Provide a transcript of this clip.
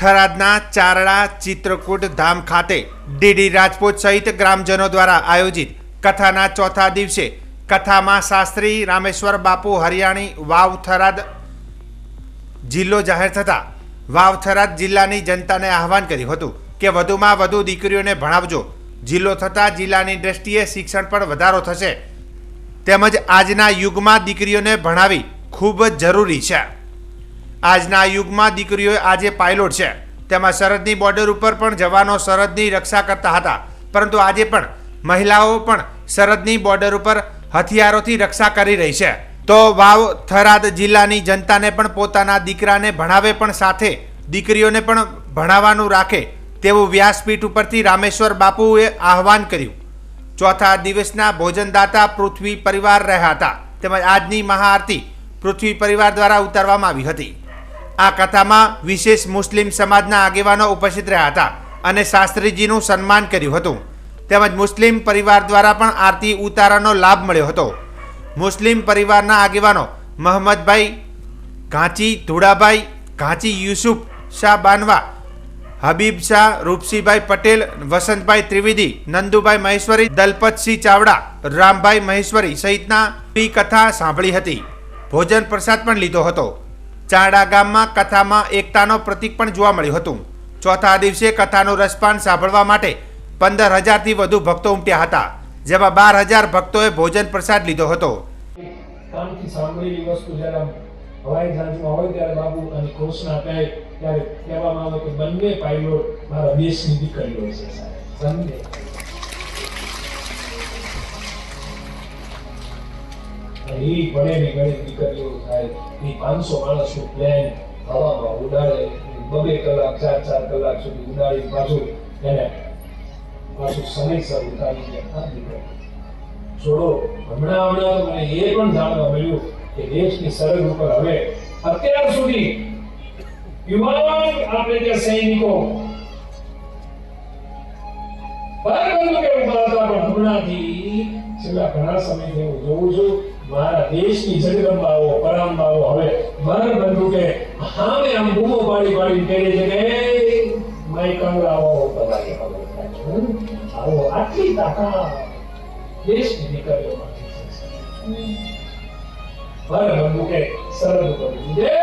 થરાદના ચારડા ચિત્રકૂટ ધામ ખાતે ડીડી રાજપૂત સહિત ગ્રામજનો દ્વારા આયોજિત કથાના ચોથા દિવસે કથામાં શાસ્ત્રી રામેશ્વર બાપુ હરિયાણી વાવ થરાદ જિલ્લો જાહેર થતાં વાવ થરાદ જિલ્લાની જનતાને આહવાન કર્યું હતું કે વધુમાં વધુ દીકરીઓને ભણાવજો. જિલ્લો થતાં જિલ્લાની દ્રષ્ટિએ શિક્ષણ પર વધારો થશે. તેમજ આજના યુગમાં દીકરીઓને ભણાવી ખૂબ જ જરૂરી છે. આજના યુગમાં દીકરીઓ આજે પાયલોટ છે. તેમાં સરહદની બોર્ડર ઉપર પણ જવાનો સરહદની રક્ષા કરતા હતા. પરંતુ આજે પણ મહિલાઓ પણ સરહદની બોર્ડર ઉપર હથિયારોથી રક્ષા કરી રહી છે. તો વાવ થરાદ જિલ્લાની જનતાને પણ પોતાના દીકરાને ભણાવે પણ સાથે દીકરીઓને પણ ભણાવવાનું રાખે તેવું વ્યાસપીઠ ઉપરથી રામેશ્વર બાપુએ આહવાન કર્યું. ચોથા દિવસના ભોજનદાતા પૃથ્વી પરિવાર રહ્યા હતા. તેમજ આજની મહાઆરતી પૃથ્વી પરિવાર દ્વારા ઉતારવામાં આવી હતી. આ કથામાં વિશેષ મુસ્લિમ સમાજના આગેવાનો ઉપસ્થિત રહ્યા હતા અને શાસ્ત્રીજીનું સન્માન કર્યું હતું. તેમજ મુસ્લિમ પરિવાર દ્વારા પણ આરતી ઉતારાનો લાભ મળ્યો હતો. મુસ્લિમ પરિવારના આગેવાનો મહમ્મદભાઈ ઘાંચી ધુડાભાઈ, ઘાંચી યુસુફ શાહ બાનવા, હબીબ શાહ, રૂપસીભાઈ પટેલ, વસંતભાઈ ત્રિવેદી, નંદુભાઈ મહેશ્વરી, દલપતસિંહ ચાવડા, રામભાઈ મહેશ્વરી સહિતના કથા સાંભળી હતી. ભોજન પ્રસાદ પણ લીધો હતો. ચારડા ગામમાં કથામાં એકતાનો પ્રતીક પણ જોવા મળ્યું હતું. ચોથા દિવસે કથાનું રસપાન સાંભળવા માટે પંદર હજારથી વધુ ભક્તો ઉમટ્યા હતા, જેમાં બાર હજાર ભક્તોએ ભોજન પ્રસાદ લીધો હતો. સાંભળેલી કહે ત્યારે કહેવામાં આવે કે બંને પાયલોટ મારા દેશની દીકરીઓ છે એ ભણેલી ગણી દીકરીઓ થાય એ પાંચસો માણસનું પ્લેન હવામાં ઉડાડે બબે કલાક, ચાર ચાર કલાક સુધી ઉડાડી પાછું એને પાછું સમયસર ઉતારી દીકરી. છોડો, હમણાં હમણાં તો મને એ પણ જાણવા મળ્યું કે દેશની સરહદ ઉપર હવે અત્યાર સુધી યુવાન આપણે ત્યાં સૈનિકો પરંતુ કે ઊભા હતા પણ હમણાંથી છેલ્લા ઘણા સમયથી હું જોઉં છું મારા દેશની જગદંબાઓ પરંબાઓ હવે ભર બંદૂકે હામે આમ બૂમો પાડી પાડી કહે છે કે "એ, માય કંગરાઓ તમારી હવે આવો આટલી તાકાત દેશની દીકરીઓમાંથી ભર બંદૂકે સરહદ ઉપર ભણાવજો